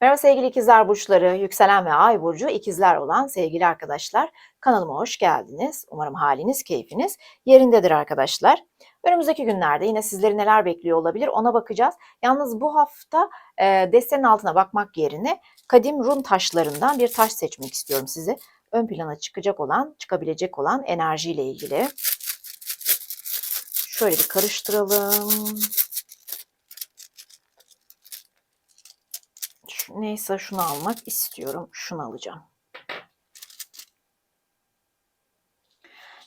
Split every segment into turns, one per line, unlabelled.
Merhaba sevgili ikizler burçları, yükselen ve ay burcu ikizler olan sevgili arkadaşlar. Kanalıma hoş geldiniz. Umarım haliniz, keyfiniz yerindedir arkadaşlar. Önümüzdeki günlerde yine sizleri neler bekliyor olabilir ona bakacağız. Yalnız bu hafta e, destenin altına bakmak yerine kadim run taşlarından bir taş seçmek istiyorum size. Ön plana çıkacak olan, çıkabilecek olan enerjiyle ilgili. Şöyle bir karıştıralım. Neyse şunu almak istiyorum. Şunu alacağım.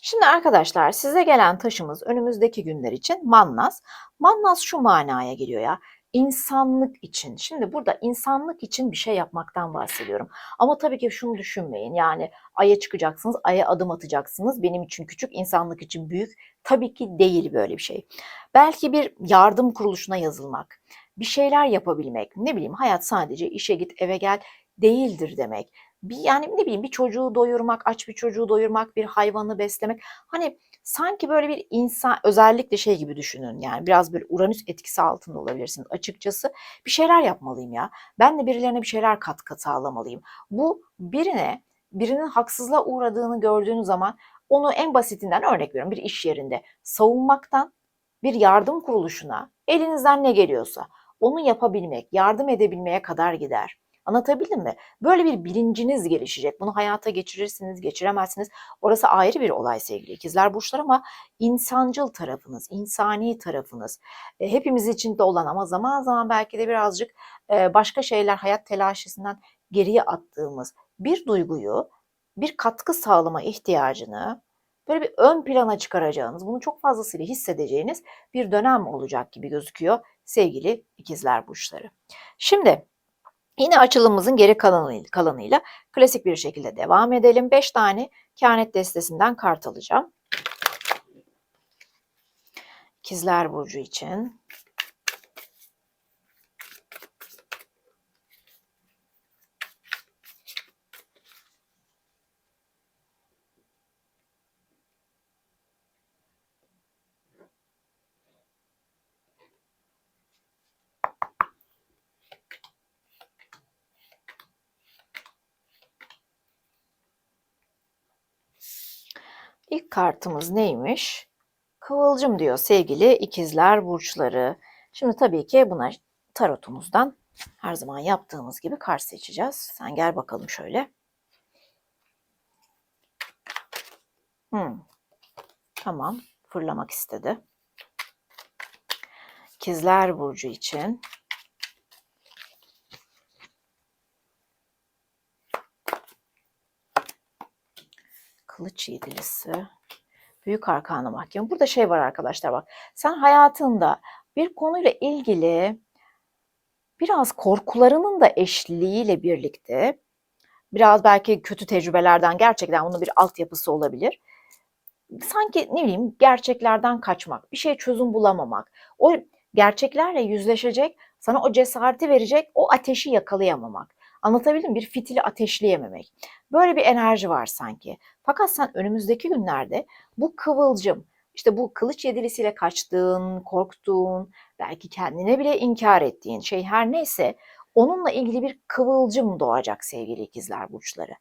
Şimdi arkadaşlar size gelen taşımız önümüzdeki günler için Mannas. Mannas şu manaya geliyor ya. İnsanlık için. Şimdi burada insanlık için bir şey yapmaktan bahsediyorum. Ama tabii ki şunu düşünmeyin. Yani aya çıkacaksınız, aya adım atacaksınız. Benim için küçük, insanlık için büyük. Tabii ki değil böyle bir şey. Belki bir yardım kuruluşuna yazılmak, bir şeyler yapabilmek, ne bileyim hayat sadece işe git eve gel değildir demek. Bir yani ne bileyim bir çocuğu doyurmak, aç bir çocuğu doyurmak, bir hayvanı beslemek. Hani sanki böyle bir insan özellikle şey gibi düşünün. Yani biraz bir Uranüs etkisi altında olabilirsiniz. Açıkçası bir şeyler yapmalıyım ya. Ben de birilerine bir şeyler katkı sağlamalıyım. Bu birine birinin haksızlığa uğradığını gördüğünüz zaman onu en basitinden örnek veriyorum bir iş yerinde savunmaktan bir yardım kuruluşuna elinizden ne geliyorsa onu yapabilmek, yardım edebilmeye kadar gider. Anlatabildim mi? Böyle bir bilinciniz gelişecek. Bunu hayata geçirirsiniz, geçiremezsiniz. Orası ayrı bir olay sevgili ikizler burçlar ama insancıl tarafınız, insani tarafınız e, hepimiz içinde olan ama zaman zaman belki de birazcık e, başka şeyler hayat telaşesinden geriye attığımız bir duyguyu, bir katkı sağlama ihtiyacını böyle bir ön plana çıkaracağınız, bunu çok fazlasıyla hissedeceğiniz bir dönem olacak gibi gözüküyor sevgili ikizler burçları. Şimdi yine açılımımızın geri kalanıyla, kalanıyla klasik bir şekilde devam edelim. 5 tane kehanet destesinden kart alacağım. İkizler burcu için. İlk kartımız neymiş? Kıvılcım diyor sevgili ikizler burçları. Şimdi tabii ki buna tarotumuzdan her zaman yaptığımız gibi kart seçeceğiz. Sen gel bakalım şöyle. Hmm. Tamam. Fırlamak istedi. İkizler burcu için kılıç yedilisi, büyük arkana mahkeme. Burada şey var arkadaşlar bak. Sen hayatında bir konuyla ilgili biraz korkularının da eşliğiyle birlikte biraz belki kötü tecrübelerden gerçekten bunun bir altyapısı olabilir. Sanki ne bileyim gerçeklerden kaçmak, bir şey çözüm bulamamak, o gerçeklerle yüzleşecek, sana o cesareti verecek, o ateşi yakalayamamak. Anlatabildim? Bir fitili ateşleyememek. Böyle bir enerji var sanki. Fakat sen önümüzdeki günlerde bu kıvılcım, işte bu kılıç yedilisiyle kaçtığın, korktuğun, belki kendine bile inkar ettiğin şey her neyse onunla ilgili bir kıvılcım doğacak sevgili ikizler burçları.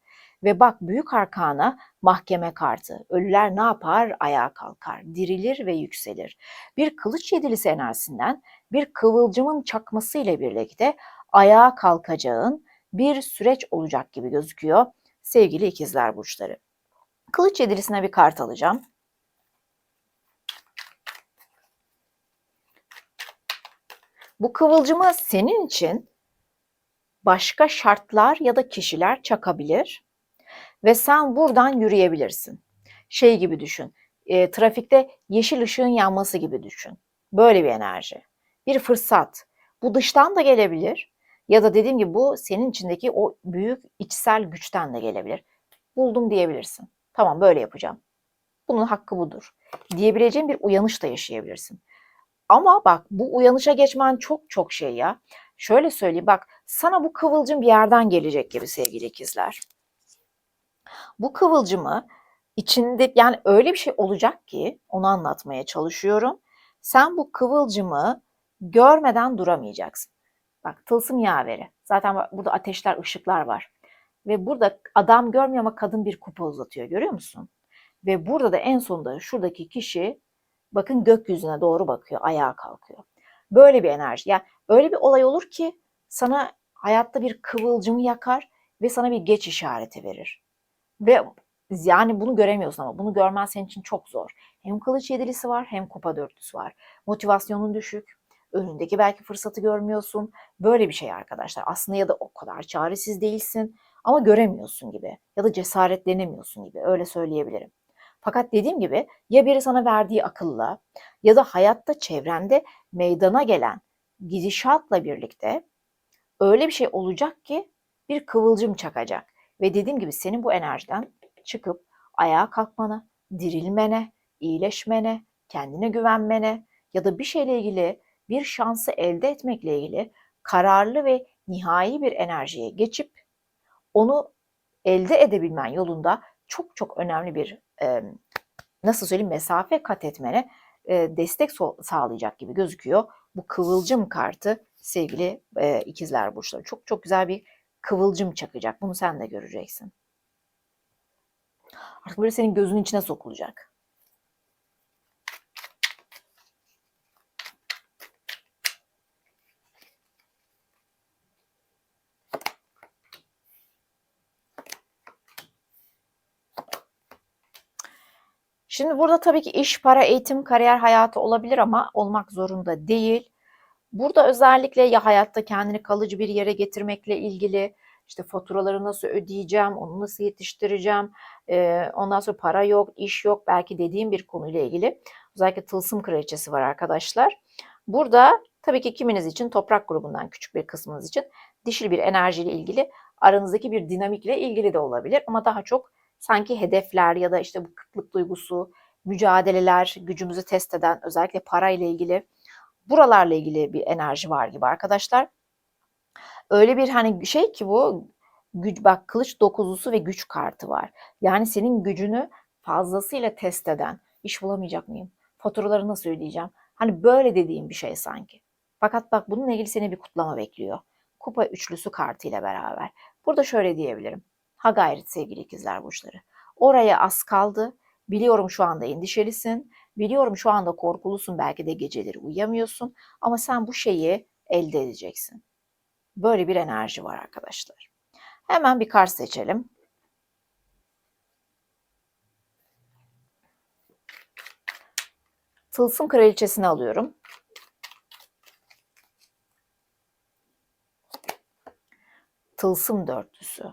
Ve bak büyük arkana mahkeme kartı. Ölüler ne yapar? Ayağa kalkar, dirilir ve yükselir. Bir kılıç yedilisi enerjisinden bir kıvılcımın çakması ile birlikte ayağa kalkacağın bir süreç olacak gibi gözüküyor sevgili ikizler burçları. Kılıç yedilisine bir kart alacağım. Bu kıvılcımı senin için başka şartlar ya da kişiler çakabilir ve sen buradan yürüyebilirsin. Şey gibi düşün, e, trafikte yeşil ışığın yanması gibi düşün. Böyle bir enerji. Bir fırsat. Bu dıştan da gelebilir ya da dediğim gibi bu senin içindeki o büyük içsel güçten de gelebilir. Buldum diyebilirsin. Tamam böyle yapacağım. Bunun hakkı budur. Diyebileceğin bir uyanış da yaşayabilirsin. Ama bak bu uyanışa geçmen çok çok şey ya. Şöyle söyleyeyim bak sana bu kıvılcım bir yerden gelecek gibi sevgili ikizler. Bu kıvılcımı içinde yani öyle bir şey olacak ki onu anlatmaya çalışıyorum. Sen bu kıvılcımı görmeden duramayacaksın. Bak tılsım yaveri. Zaten burada ateşler, ışıklar var. Ve burada adam görmüyor ama kadın bir kupa uzatıyor. Görüyor musun? Ve burada da en sonunda şuradaki kişi bakın gökyüzüne doğru bakıyor, ayağa kalkıyor. Böyle bir enerji. Yani öyle bir olay olur ki sana hayatta bir kıvılcımı yakar ve sana bir geç işareti verir. Ve yani bunu göremiyorsun ama bunu görmen senin için çok zor. Hem kılıç yedilisi var hem kupa dörtlüsü var. Motivasyonun düşük. Önündeki belki fırsatı görmüyorsun. Böyle bir şey arkadaşlar. Aslında ya da o kadar çaresiz değilsin ama göremiyorsun gibi. Ya da cesaretlenemiyorsun gibi. Öyle söyleyebilirim. Fakat dediğim gibi ya biri sana verdiği akılla ya da hayatta çevrende meydana gelen gidişatla birlikte öyle bir şey olacak ki bir kıvılcım çakacak. Ve dediğim gibi senin bu enerjiden çıkıp ayağa kalkmana, dirilmene, iyileşmene, kendine güvenmene ya da bir şeyle ilgili bir şansı elde etmekle ilgili kararlı ve nihai bir enerjiye geçip onu elde edebilmen yolunda çok çok önemli bir nasıl söyleyeyim mesafe kat etmene destek sağlayacak gibi gözüküyor. Bu kıvılcım kartı sevgili ikizler burçları. Çok çok güzel bir kıvılcım çakacak. Bunu sen de göreceksin. Artık böyle senin gözünün içine sokulacak. Şimdi burada tabii ki iş, para, eğitim, kariyer hayatı olabilir ama olmak zorunda değil. Burada özellikle ya hayatta kendini kalıcı bir yere getirmekle ilgili işte faturaları nasıl ödeyeceğim, onu nasıl yetiştireceğim, ondan sonra para yok, iş yok belki dediğim bir konuyla ilgili. Özellikle tılsım kraliçesi var arkadaşlar. Burada tabii ki kiminiz için toprak grubundan küçük bir kısmınız için dişil bir enerjiyle ilgili aranızdaki bir dinamikle ilgili de olabilir ama daha çok sanki hedefler ya da işte bu kıtlık duygusu, mücadeleler, gücümüzü test eden özellikle parayla ilgili buralarla ilgili bir enerji var gibi arkadaşlar. Öyle bir hani şey ki bu güç bak kılıç dokuzlusu ve güç kartı var. Yani senin gücünü fazlasıyla test eden, iş bulamayacak mıyım? Faturaları nasıl ödeyeceğim? Hani böyle dediğim bir şey sanki. Fakat bak bununla ilgili seni bir kutlama bekliyor. Kupa üçlüsü kartıyla beraber. Burada şöyle diyebilirim. Ha gayret sevgili ikizler burçları. Oraya az kaldı. Biliyorum şu anda endişelisin. Biliyorum şu anda korkulusun. Belki de geceleri uyuyamıyorsun. Ama sen bu şeyi elde edeceksin. Böyle bir enerji var arkadaşlar. Hemen bir kart seçelim. Tılsım kraliçesini alıyorum. Tılsım dörtlüsü.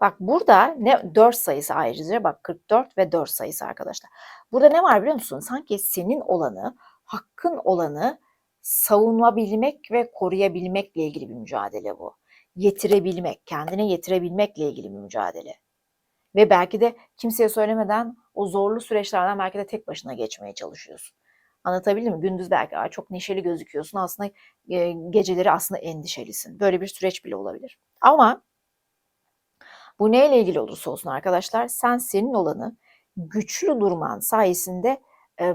Bak burada ne 4 sayısı ayrıca bak 44 ve 4 sayısı arkadaşlar. Burada ne var biliyor musun? Sanki senin olanı, hakkın olanı savunabilmek ve koruyabilmekle ilgili bir mücadele bu. Yetirebilmek, kendine yetirebilmekle ilgili bir mücadele. Ve belki de kimseye söylemeden o zorlu süreçlerden belki de tek başına geçmeye çalışıyorsun. Anlatabildim mi? Gündüz belki çok neşeli gözüküyorsun. Aslında geceleri aslında endişelisin. Böyle bir süreç bile olabilir. Ama bu neyle ilgili olursa olsun arkadaşlar sen senin olanı güçlü durman sayesinde e,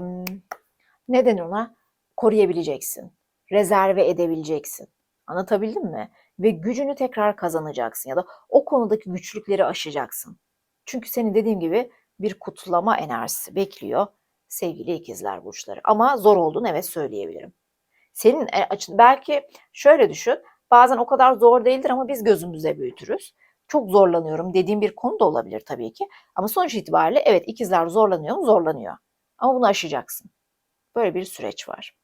ne denir ona koruyabileceksin. Rezerve edebileceksin. Anlatabildim mi? Ve gücünü tekrar kazanacaksın ya da o konudaki güçlükleri aşacaksın. Çünkü senin dediğim gibi bir kutlama enerjisi bekliyor sevgili ikizler burçları. Ama zor olduğunu evet söyleyebilirim. Senin açın belki şöyle düşün. Bazen o kadar zor değildir ama biz gözümüzde büyütürüz. Çok zorlanıyorum dediğim bir konu da olabilir tabii ki. Ama sonuç itibariyle evet ikizler zorlanıyor mu? Zorlanıyor. Ama bunu aşacaksın. Böyle bir süreç var.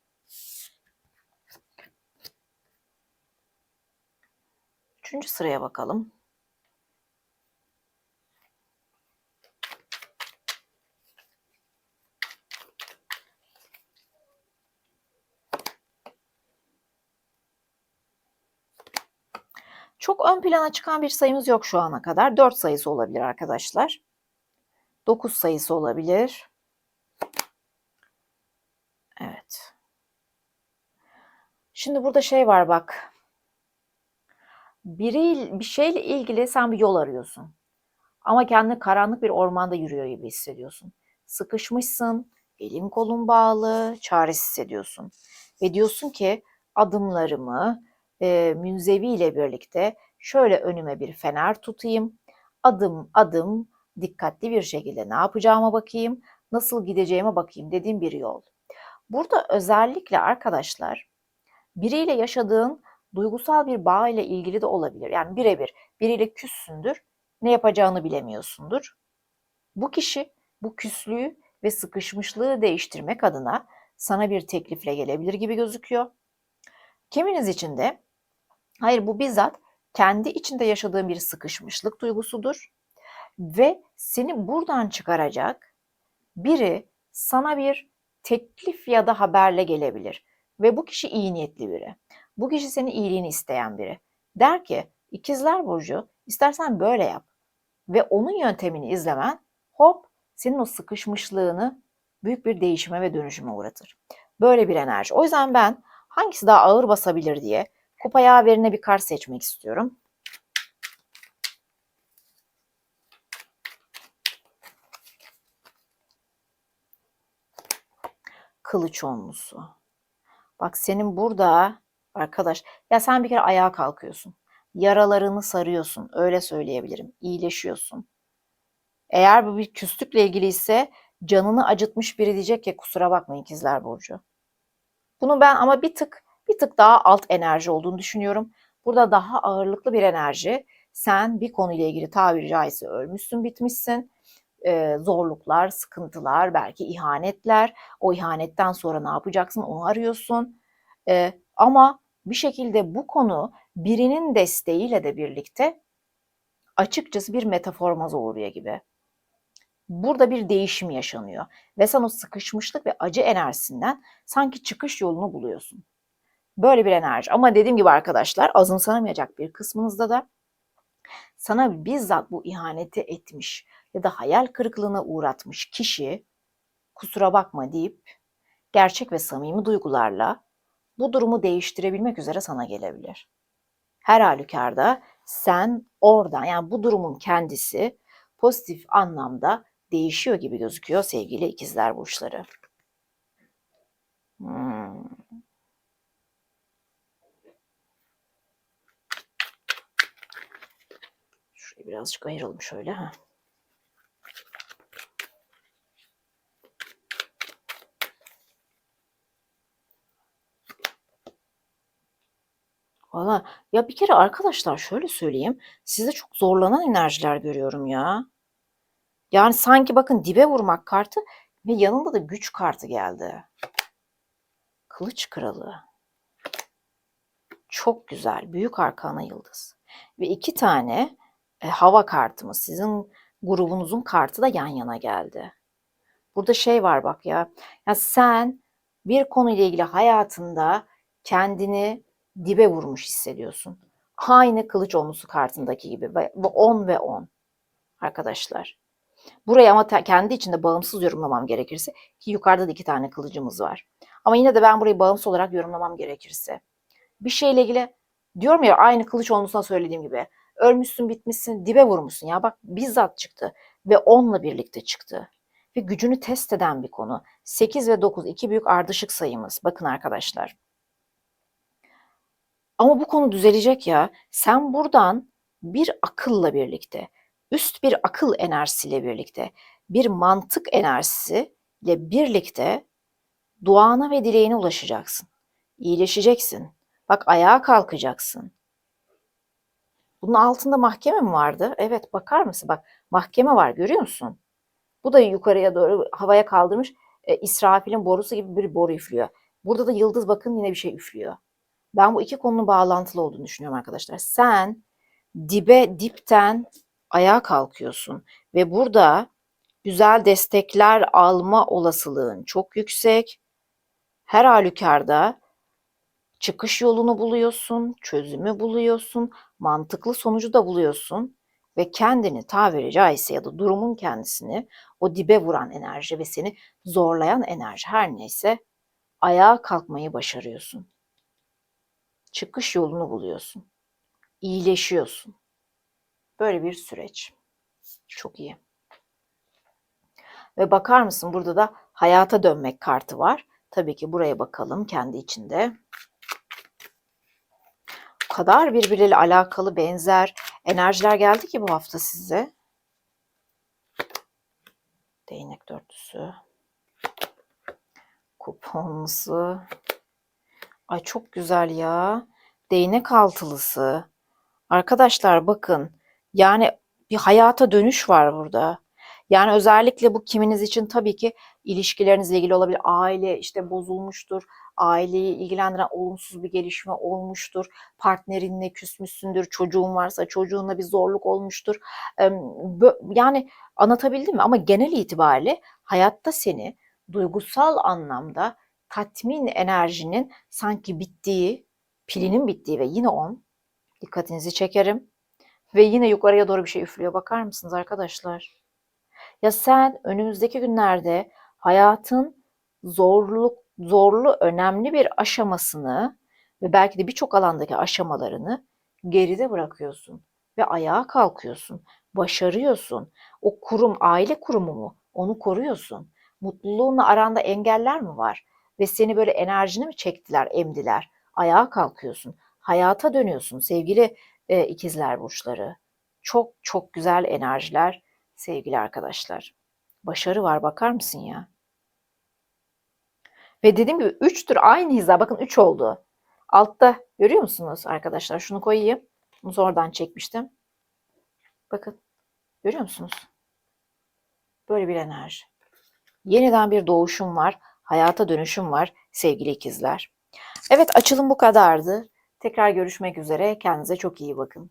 Üçüncü sıraya bakalım. Çok ön plana çıkan bir sayımız yok şu ana kadar. 4 sayısı olabilir arkadaşlar. 9 sayısı olabilir. Evet. Şimdi burada şey var bak. Biri bir şeyle ilgili sen bir yol arıyorsun. Ama kendini karanlık bir ormanda yürüyor gibi hissediyorsun. Sıkışmışsın, elin kolun bağlı, çaresiz hissediyorsun. Ve diyorsun ki adımlarımı e, münzevi ile birlikte şöyle önüme bir fener tutayım. Adım adım dikkatli bir şekilde ne yapacağıma bakayım, nasıl gideceğime bakayım dediğim bir yol. Burada özellikle arkadaşlar biriyle yaşadığın duygusal bir bağ ile ilgili de olabilir. Yani birebir biriyle küssündür, ne yapacağını bilemiyorsundur. Bu kişi bu küslüğü ve sıkışmışlığı değiştirmek adına sana bir teklifle gelebilir gibi gözüküyor. Kiminiz için de hayır bu bizzat kendi içinde yaşadığın bir sıkışmışlık duygusudur ve seni buradan çıkaracak biri sana bir teklif ya da haberle gelebilir ve bu kişi iyi niyetli biri. Bu kişi senin iyiliğini isteyen biri. Der ki ikizler burcu istersen böyle yap ve onun yöntemini izlemen hop senin o sıkışmışlığını büyük bir değişime ve dönüşüme uğratır. Böyle bir enerji. O yüzden ben hangisi daha ağır basabilir diye kupa yaverine bir kart seçmek istiyorum. Kılıç onlusu. Bak senin burada arkadaş ya sen bir kere ayağa kalkıyorsun. Yaralarını sarıyorsun. Öyle söyleyebilirim. İyileşiyorsun. Eğer bu bir küslükle ilgili ise canını acıtmış biri diyecek ki kusura bakma ikizler burcu. Bunu ben ama bir tık bir tık daha alt enerji olduğunu düşünüyorum. Burada daha ağırlıklı bir enerji. Sen bir konuyla ilgili tabiri caizse ölmüşsün, bitmişsin. Ee, zorluklar, sıkıntılar, belki ihanetler. O ihanetten sonra ne yapacaksın onu arıyorsun. Ee, ama bir şekilde bu konu birinin desteğiyle de birlikte açıkçası bir metaformaza uğruyor gibi. Burada bir değişim yaşanıyor ve sen o sıkışmışlık ve acı enerjisinden sanki çıkış yolunu buluyorsun. Böyle bir enerji. Ama dediğim gibi arkadaşlar azımsanamayacak bir kısmınızda da sana bizzat bu ihaneti etmiş ya da hayal kırıklığına uğratmış kişi kusura bakma deyip gerçek ve samimi duygularla bu durumu değiştirebilmek üzere sana gelebilir. Her halükarda sen oradan yani bu durumun kendisi pozitif anlamda değişiyor gibi gözüküyor sevgili ikizler burçları. Hmm. Şurayı birazcık ayıralım şöyle. Ha. Valla ya bir kere arkadaşlar şöyle söyleyeyim. Size çok zorlanan enerjiler görüyorum ya. Yani sanki bakın dibe vurmak kartı ve yanında da güç kartı geldi. Kılıç kralı. Çok güzel. Büyük arkana yıldız. Ve iki tane e, hava kartımız. Sizin grubunuzun kartı da yan yana geldi. Burada şey var bak ya. Ya sen bir konuyla ilgili hayatında kendini dibe vurmuş hissediyorsun. Aynı kılıç onlusu kartındaki gibi. Ve 10 ve 10 arkadaşlar. Burayı ama kendi içinde bağımsız yorumlamam gerekirse ki yukarıda da iki tane kılıcımız var. Ama yine de ben burayı bağımsız olarak yorumlamam gerekirse. Bir şeyle ilgili diyorum ya aynı kılıç onlusuna söylediğim gibi. Ölmüşsün bitmişsin dibe vurmuşsun ya bak bizzat çıktı ve onunla birlikte çıktı. Ve gücünü test eden bir konu. 8 ve 9 iki büyük ardışık sayımız. Bakın arkadaşlar. Ama bu konu düzelecek ya. Sen buradan bir akılla birlikte, üst bir akıl enerjisiyle birlikte, bir mantık enerjisiyle birlikte duana ve dileğine ulaşacaksın. İyileşeceksin. Bak ayağa kalkacaksın. Bunun altında mahkeme mi vardı? Evet bakar mısın? Bak mahkeme var görüyor musun? Bu da yukarıya doğru havaya kaldırmış e, İsrafil'in borusu gibi bir boru üflüyor. Burada da yıldız bakın yine bir şey üflüyor. Ben bu iki konunun bağlantılı olduğunu düşünüyorum arkadaşlar. Sen dibe dipten ayağa kalkıyorsun ve burada güzel destekler alma olasılığın çok yüksek. Her halükarda çıkış yolunu buluyorsun, çözümü buluyorsun, mantıklı sonucu da buluyorsun ve kendini tabiri caizse ya da durumun kendisini o dibe vuran enerji ve seni zorlayan enerji her neyse ayağa kalkmayı başarıyorsun çıkış yolunu buluyorsun. İyileşiyorsun. Böyle bir süreç. Çok iyi. Ve bakar mısın burada da hayata dönmek kartı var. Tabii ki buraya bakalım kendi içinde. Kadar birbiriyle alakalı benzer enerjiler geldi ki bu hafta size. Değnek dörtlüsü. Kuponlusu. Ay çok güzel ya. Değnek altılısı. Arkadaşlar bakın. Yani bir hayata dönüş var burada. Yani özellikle bu kiminiz için tabii ki ilişkilerinizle ilgili olabilir. Aile işte bozulmuştur. Aileyi ilgilendiren olumsuz bir gelişme olmuştur. Partnerinle küsmüşsündür. Çocuğun varsa çocuğunla bir zorluk olmuştur. Yani anlatabildim mi? Ama genel itibariyle hayatta seni duygusal anlamda tatmin enerjinin sanki bittiği, pilinin bittiği ve yine on dikkatinizi çekerim. Ve yine yukarıya doğru bir şey üflüyor. Bakar mısınız arkadaşlar? Ya sen önümüzdeki günlerde hayatın zorluk zorlu önemli bir aşamasını ve belki de birçok alandaki aşamalarını geride bırakıyorsun ve ayağa kalkıyorsun. Başarıyorsun. O kurum aile kurumu mu? Onu koruyorsun. Mutluluğunla aranda engeller mi var? Ve seni böyle enerjini mi çektiler, emdiler? Ayağa kalkıyorsun. Hayata dönüyorsun sevgili e, ikizler burçları. Çok çok güzel enerjiler sevgili arkadaşlar. Başarı var bakar mısın ya? Ve dediğim gibi 3'tür aynı hiza. Bakın 3 oldu. Altta görüyor musunuz arkadaşlar? Şunu koyayım. Bunu sonradan çekmiştim. Bakın görüyor musunuz? Böyle bir enerji. Yeniden bir doğuşum var. Hayata dönüşüm var sevgili ikizler. Evet açılım bu kadardı. Tekrar görüşmek üzere. Kendinize çok iyi bakın.